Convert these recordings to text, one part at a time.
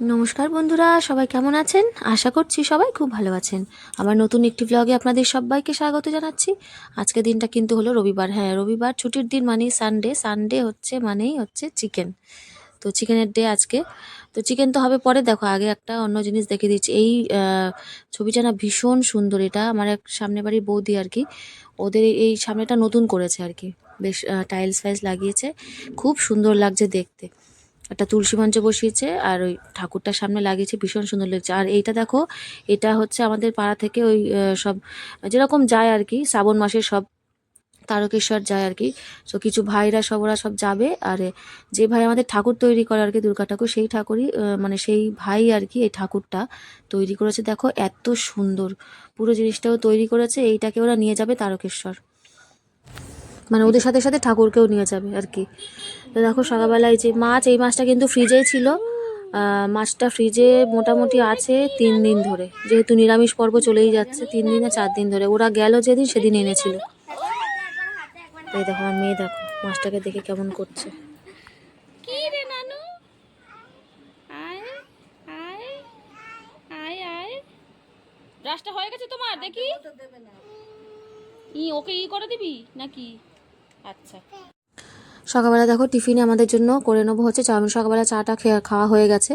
নমস্কার বন্ধুরা, সবাই কেমন আছেন? আশা করছি সবাই খুব ভালো আছেন। আমার নতুন একটি ব্লগে আপনাদের সবাইকে স্বাগত জানাচ্ছি। আজকে দিনটা কিন্তু হলো রবিবার। হ্যাঁ রবিবার ছুটির দিন মানেই সানডে সানডে হচ্ছে, মানেই হচ্ছে চিকেন তো চিকেনের ডে আজকে। তো চিকেন তো হবে পরে। দেখো, আগে একটা অন্য জিনিস দেখে দিচ্ছি। এই ছবিটা না ভীষণ সুন্দর। এটা আমার এক সামনে বাড়ির বৌদি আর কি, ওদের এই সামনেটা নতুন করেছে আর কি। বেশ টাইলস ফাইলস লাগিয়েছে। খুব সুন্দর লাগছে দেখতে। একটা তুলসী মঞ্চ বসিয়েছে আর ওই ঠাকুরটার সামনে লাগিয়েছে, ভীষণ সুন্দর লাগছে। আর এইটা দেখো, এটা হচ্ছে আমাদের পাড়া থেকে ওই সব, যেরকম যায় আর কি, শ্রাবণ মাসে সব তারকেশ্বর যায় আর কি। তো কিছু ভাইরা সব ওরা সব যাবে, আর যে ভাই আমাদের ঠাকুর তৈরি করে আর কি, দুর্গা ঠাকুর, সেই ঠাকুরই মানে সেই ভাই আর কি এই ঠাকুরটা তৈরি করেছে। দেখো, এত সুন্দর, পুরো জিনিসটাও তৈরি করেছে, এইটাকে ওরা নিয়ে যাবে তারকেশ্বর। মানে ওদের সাথে সাথে ঠাকুরকেও নিয়ে যাবে আর কি। তো দেখো সকালবেলায় যে মাছ, এই মাছটা কিন্তু ফ্রিজেই ছিল। মাছটা ফ্রিজে মোটামুটি আছে তিন দিন ধরে। যেহেতু নিরামিষ পর্ব চলেই যাচ্ছে, তিন দিনে চার দিন ধরে। ওরা গেল যেদিন, সেদিন এনেছিল। এই দেখো আমার মেয়ে দেখো, মাছটাকে দেখে কেমন করছে। কি রে নানু? আয় আয় আয় আয়। ব্রাশটা হয়ে গেছে তোমার, দেখি। ই, ওকে ই করে দিবি নাকি? আচ্ছা। সকালবেলা দেখো টিফিনে আমাদের জন্য করে নেব হচ্ছে চাউমিন। সকালবেলা চাটা খেয়ে খাওয়া হয়ে গেছে।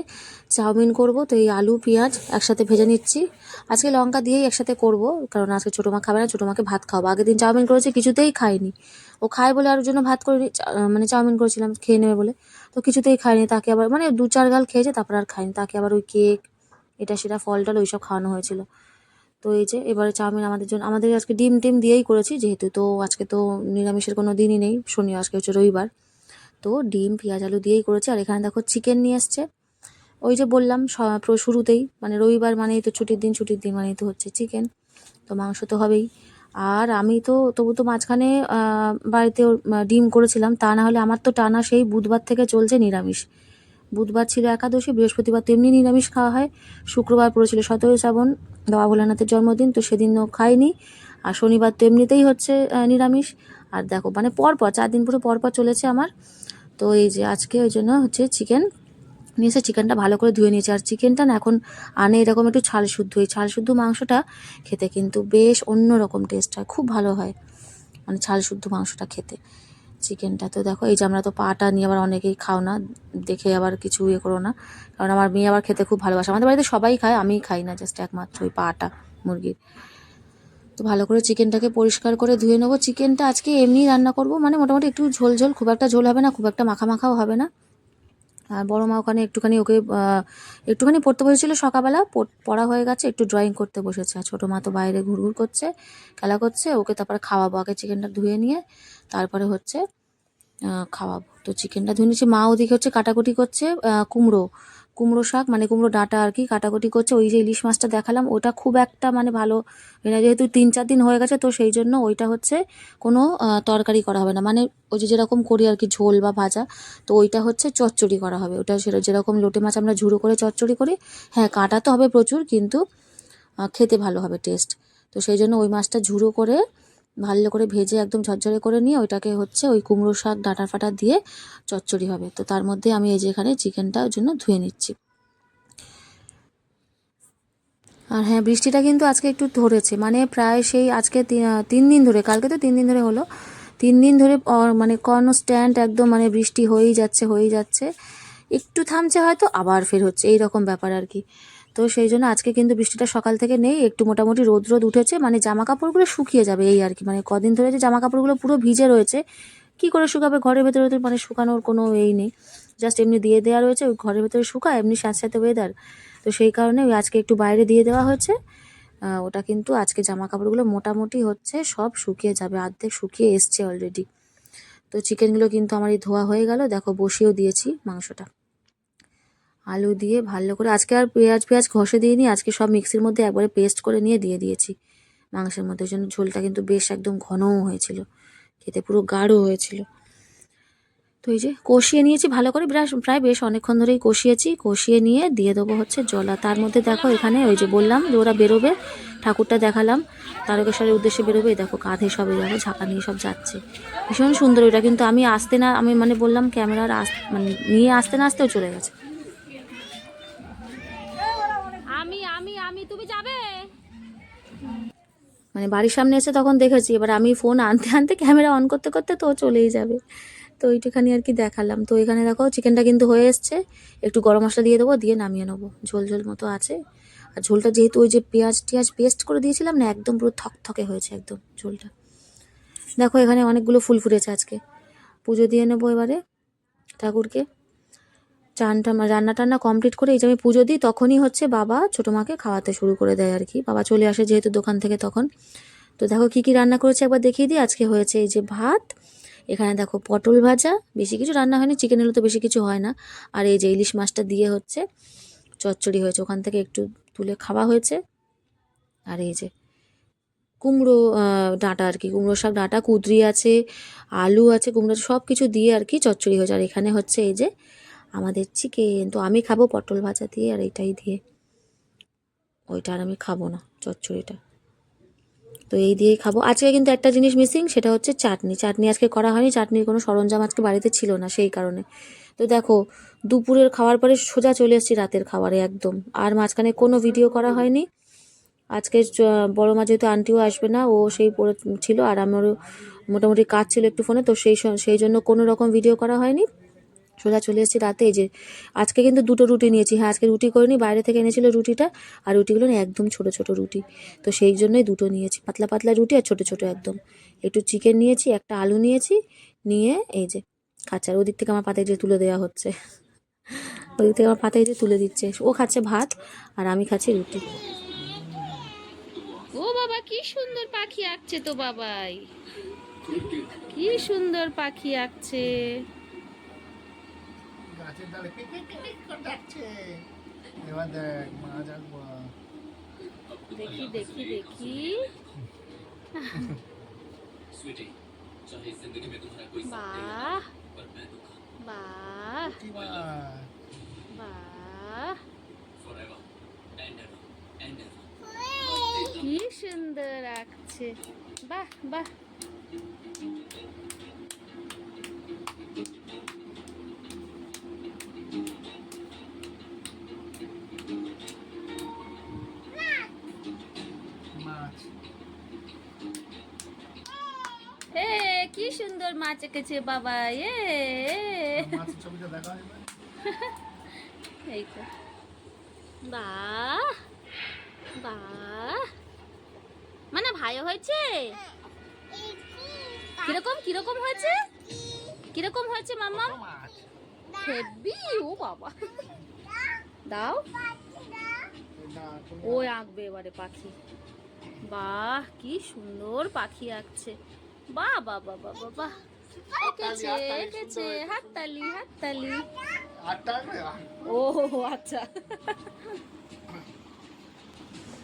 চাউমিন করব, তো এই আলু, পেঁয়াজ একসাথে ভেজে নিচ্ছি। আজকে লঙ্কা দিয়েই একসাথে করব, কারণ আজকে ছোটো মা খাবে না, ছোটো মাকে ভাত খাওয়াবো। আগের দিন চাউমিন করেছে, কিছুতেই খায়নি ও খায় বলে আর জন্য ভাত করে মানে চাউমিন করেছিলাম, খেয়ে নেবে বলে। তো কিছুতেই খায়নি তাকে আবার মানে দু চার গাল খেয়েছে, তারপর আর খায়নি তাকে আবার ওই কেক, এটা সেটা ফল টল ওইসব খাওয়ানো হয়েছিল। তো এই যে এবারে চাউমিন আমাদের জন্য, আমাদের আজকে ডিম টিম দিয়েই করেছি যেহেতু, তো আজকে তো নিরামিষের কোনো দিনই নেই, শনি আজকে হচ্ছে রবিবার। তো ডিম, পেঁয়াজ, আলু দিয়েই করেছি, আর এখানে দেখো চিকেন নিয়ে এসছে। ওই যে বললাম শুরুতেই মানে রবিবার মানেই তো ছুটির দিন ছুটির দিন মানেই তো হচ্ছে চিকেন তো মাংস তো হবেই। আর আমি তো, তবু তো মাঝখানে বাড়িতে ডিম করেছিলাম, তা না হলে আমার তো টানা সেই বুধবার থেকে চলছে নিরামিষ। বুধবার ছিল একাদশী, বৃহস্পতিবার তেমনি নিরামিষ খাওয়া হয়। শুক্রবার পড়েছিল সতেরোই শ্রাবণ। বাবা ভোলানাথের জন্মদিন, তো সেদিনও খাইনি। আর শনিবার তো এমনিতেই হচ্ছে নিরামিষ। আর দেখো মানে পরপর, চার দিন পুরো পরপর চলেছে আমার। তো এই যে আজকে ওই জন্য হচ্ছে চিকেন, নিয়ে এসে চিকেনটা ভালো করে ধুয়ে নিয়েছে। আর চিকেনটা না এখন আনে এরকম একটু ছাল শুদ্ধ। এই ছাল শুদ্ধ মাংসটা খেতে কিন্তু বেশ অন্য রকম টেস্ট হয়, খুব ভালো হয়। মানে ছাল শুদ্ধ মাংসটা খেতে। চিকেনটা। তো দেখো, এই যে আমরা তো পাটা নিয়ে আবার অনেকেই খাও না, দেখে আবার কিছু ইয়ে করো না। কারণ আমার মেয়ে আবার খেতে খুব ভালোবাসে। আমাদের বাড়িতে সবাই খায়, আমি খাই না জাস্ট একমাত্র ওই পাটা মুরগির। তো ভালো করে চিকেনটাকে পরিষ্কার করে ধুয়ে নেব। চিকেনটা আজকে এমনি রান্না করব মানে মোটামুটি একটু ঝোল ঝোল, খুব একটা ঝোল হবে না, খুব একটা মাখা মাখাও হবে না। আর বড় মা ওখানে একটুখানি ওকে একটুখানি পড়তে বসেছিল সকালবেলা, পড়- হয়ে গেছে, একটু ড্রয়িং করতে বসেছে। আর ছোটো মা তো বাইরে ঘুরঘুর করছে, খেলা করছে, ওকে তারপরে খাওয়াবো, আগে চিকেনটা ধুয়ে নিয়ে, তারপরে হচ্ছে খাওয়াবো। তো চিকেনটা ধুয়ে নিয়েছি, মা ওদিকে হচ্ছে কাটাকুটি করছে কুমড়ো। কুমড়ো শাক মানে কুমড়ো ডাঁটা আর কি কাটাকুটি করছে। ওই যে ইলিশ মাছটা দেখালাম, ওটা খুব একটা মানে ভালো যেহেতু তিন চার দিন হয়ে গেছে, তো সেই জন্য ওইটা হচ্ছে কোনো তরকারি করা হবে না। মানে ওই যে যেরকম করি আর কি, ঝোল বা ভাজা, তো ওইটা হচ্ছে চচ্চড়ি করা হবে। ওটা সেটা- যেরকম লোটে মাছ আমরা ঝুড়ো করে চচ্চড়ি করি হ্যাঁ কাটা তো হবে প্রচুর, কিন্তু খেতে ভালো হবে টেস্ট তো সেই জন্য ওই মাছটা ঝুড়ো করে ভালো করে ভেজে একদম ঝরঝরে করে নিয়ে ওইটাকে হচ্ছে ওই কুমড়ো শাক ডাঁটা ফাটা দিয়ে চচ্চড়ি হবে। তো তার মধ্যে আমি এই যে এখানে চিকেনটা ওই জন্য ধুয়ে নিচ্ছি। আর হ্যাঁ বৃষ্টিটা কিন্তু আজকে একটু ধরেছে। মানে প্রায় সেই আজকে তিন দিন ধরে, কালকে তো তিন দিন ধরে হলো। তিন দিন ধরে মানে কনস্ট্যান্ট একদম মানে বৃষ্টি হয়েই যাচ্ছে হয়েই যাচ্ছে। একটু থামছে হয়তো আবার ফের হচ্ছে এই রকম ব্যাপার আর কি। তো সেই জন্য আজকে কিন্তু বৃষ্টিটা সকাল থেকে নেই, একটু মোটামুটি রোদ রোদ উঠেছে মানে জামা কাপড়গুলো শুকিয়ে যাবে এই আর কি। মানে কদিন ধরে যে জামা কাপড়গুলো পুরো ভিজে রয়েছে, কি করে শুকাবে ঘরের ভেতরে তো মানে শুকানোর কোনো এই নেই। জাস্ট এমনি দিয়ে দেওয়া রয়েছে, ওই ঘরের ভেতরে শুকায়, এমনি স্যাঁতস্যাঁতে ওয়েদার তো সেই কারণে ওই আজকে একটু বাইরে দিয়ে দেওয়া হয়েছে। ওটা কিন্তু আজকে জামা কাপড়গুলো মোটামুটি হচ্ছে, সব শুকিয়ে যাবে, অর্ধেক শুকিয়ে এসছে অলরেডি তো চিকেনগুলো কিন্তু আমার এই ধোয়া হয়ে গেল, দেখো বসিয়েও দিয়েছি মাংসটা। আলু দিয়ে ভালো করে, আজকে আর পেঁয়াজ পেঁয়াজ ঘষে দিয়ে দিইনি, আজকে সব মিক্সির মধ্যে একবারে পেস্ট করে নিয়ে দিয়ে দিয়েছি। মাংসের মধ্যে জন্য ঝোলটা কিন্তু বেশ একদম ঘনও হয়েছিল, খেতে পুরো গাঢ় হয়েছিল। তো এই যে কষিয়ে নিয়েছি, ভালো করে প্রায় প্রায় বেশ অনেকক্ষণ ধরেই কষিয়েছি, কষিয়ে নিয়ে দিয়ে দেবো হচ্ছে জলা। তার মধ্যে দেখো এখানে ওই যে বললাম যে ওরা বেরোবে, ঠাকুরটা দেখালাম, তারকেশ্বরের উদ্দেশ্যে বেরোবে দেখো কাঁধে সবে দেখো ঝাঁকা নিয়ে সব যাচ্ছে। ভীষণ সুন্দর, ওটা কিন্তু আমি আসতে না, আমি মানে বললাম ক্যামেরার আস মানে নিয়ে আসতে না আসতেও চলে গেছে। তুমি যাবে? মানে বাড়ির সামনে এসে তখন দেখেছি, এবার আমি ফোন আনতে আনতে ক্যামেরা অন করতে করতে তো চলেই যাবে। তো ওইটুখানি আর কি দেখালাম। তো এখানে দেখো চিকেনটা কিন্তু হয়ে এসছে। একটু গরম মশলা দিয়ে দেবো, দিয়ে নামিয়ে নেব। ঝোল ঝোল মতো আছে। আর ঝোলটা যেহেতু ওই যে পেঁয়াজ, টিয়াজ পেস্ট করে দিয়েছিলাম না, একদম পুরো থকথকে হয়েছে একদম ঝোলটা। দেখো এখানে অনেকগুলো ফুল ফুটেছে আজকে। পুজো দিয়ে নেব এবারে ঠাকুরকে। চানটা রান্না টান্না কমপ্লিট করে এই যে আমি পুজো দিই, তখনই হচ্ছে বাবা ছোটো মাকে খাওয়াতে শুরু করে দেয় আর কি। বাবা চলে আসে যেহেতু দোকান থেকে তখন। তো দেখো কি কি রান্না করেছে একবার দেখিয়ে দিই। আজকে হয়েছে এই যে ভাত, এখানে দেখো পটল ভাজা, বেশি কিছু রান্না হয়নি চিকেন হলে তো বেশি কিছু হয় না। আর এই যে ইলিশ মাছটা দিয়ে হচ্ছে চচ্চড়ি হয়েছে, ওখান থেকে একটু তুলে খাওয়া হয়েছে। আর এই যে কুমড়ো ডাঁটা আর কি কুমড়ো শাক ডাঁটা, কুদরি আছে, আলু আছে, কুমড়ো সব কিছু দিয়ে আর কি চচ্চড়ি হয়েছে। আর এখানে হচ্ছে এই যে আমাদের চিকেন তো আমি খাব পটল ভাজা দিয়ে আর এটাই দিয়ে। ওইটা আর আমি খাব না, চচ্চড়িটা। তো এই দিয়েই খাব। আজকে কিন্তু একটা জিনিস মিসিং সেটা হচ্ছে চাটনি। চাটনি আজকে করা হয়নি, চাটনির কোনো সরঞ্জাম আজকে বাড়িতে ছিল না সেই কারণে। তো দেখো, দুপুরের খাওয়ার পরে সোজা চলে এসেছি রাতের খাবারে একদম। আর মাঝখানে কোনো ভিডিও করা হয়নি। আজকে বড় মা যেহেতু আন্টিও আসবে না, ও সেই পড়ে ছিল আর আমারও মোটামুটি কাজ ছিল একটু ফোনে তো সেই সেই জন্য কোনো রকম ভিডিও করা হয়নি। সোজা চলে এসেছি রাতে যে আজকে কিন্তু দুটো রুটি নিয়েছি। হ্যাঁ আজকে রুটি করিনি, বাইরে থেকে এনেছিল রুটিটা, আর রুটিগুলো একদম ছোট ছোট রুটি। তো সেই জন্যই দুটো নিয়েছি, পাতলা পাতলা রুটি আর ছোট ছোট একদম। একটু চিকেন নিয়েছি, একটা আলু নিয়েছি, নিয়ে এই যে খাচ্ছে। আর ওদিক থেকে আমার পাতায় যে তুলে দেওয়া হচ্ছে। ওদিক থেকে আমার পাতায় যে তুলে দিচ্ছে। ও খাচ্ছে ভাত, আর আমি খাচ্ছি রুটি। ও বাবা, কি সুন্দর পাখি আঁকছে তো বাবাই। কি সুন্দর পাখি আঁকছে। গাছের ডালে পিক পিক পিক পিক করে ডাকছে। এবার দেখ মাছ আঁকবো দেখি দেখি দেখি। কি সুন্দর আঁকছে। বাহ বাহ। সুন্দর মাছ এঁকেছে বাবা, এ বাহ বাহ মানে ভালো হয়েছে? কীরকম কীরকম হয়েছে? কীরকম হয়েছে মামা মাছ হেভি, ও বাবা। দাও। ও আঁকবে এবারে পাখি। বাহ, কি সুন্দর পাখি আঁকছে। বাহ বাহ বাহ বাহ বাহ বাহ এঁকেছে এঁকেছে হাততালি হাততালি। ও আচ্ছা।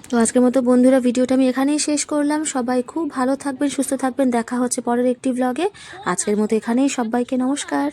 তো আজকের মতো বন্ধুরা ভিডিওটা আমি এখানেই শেষ করলাম। সবাই খুব ভালো থাকবেন সুস্থ থাকবেন। দেখা হচ্ছে পরের একটি ব্লগে আজকের মতো এখানেই সবাইকে নমস্কার।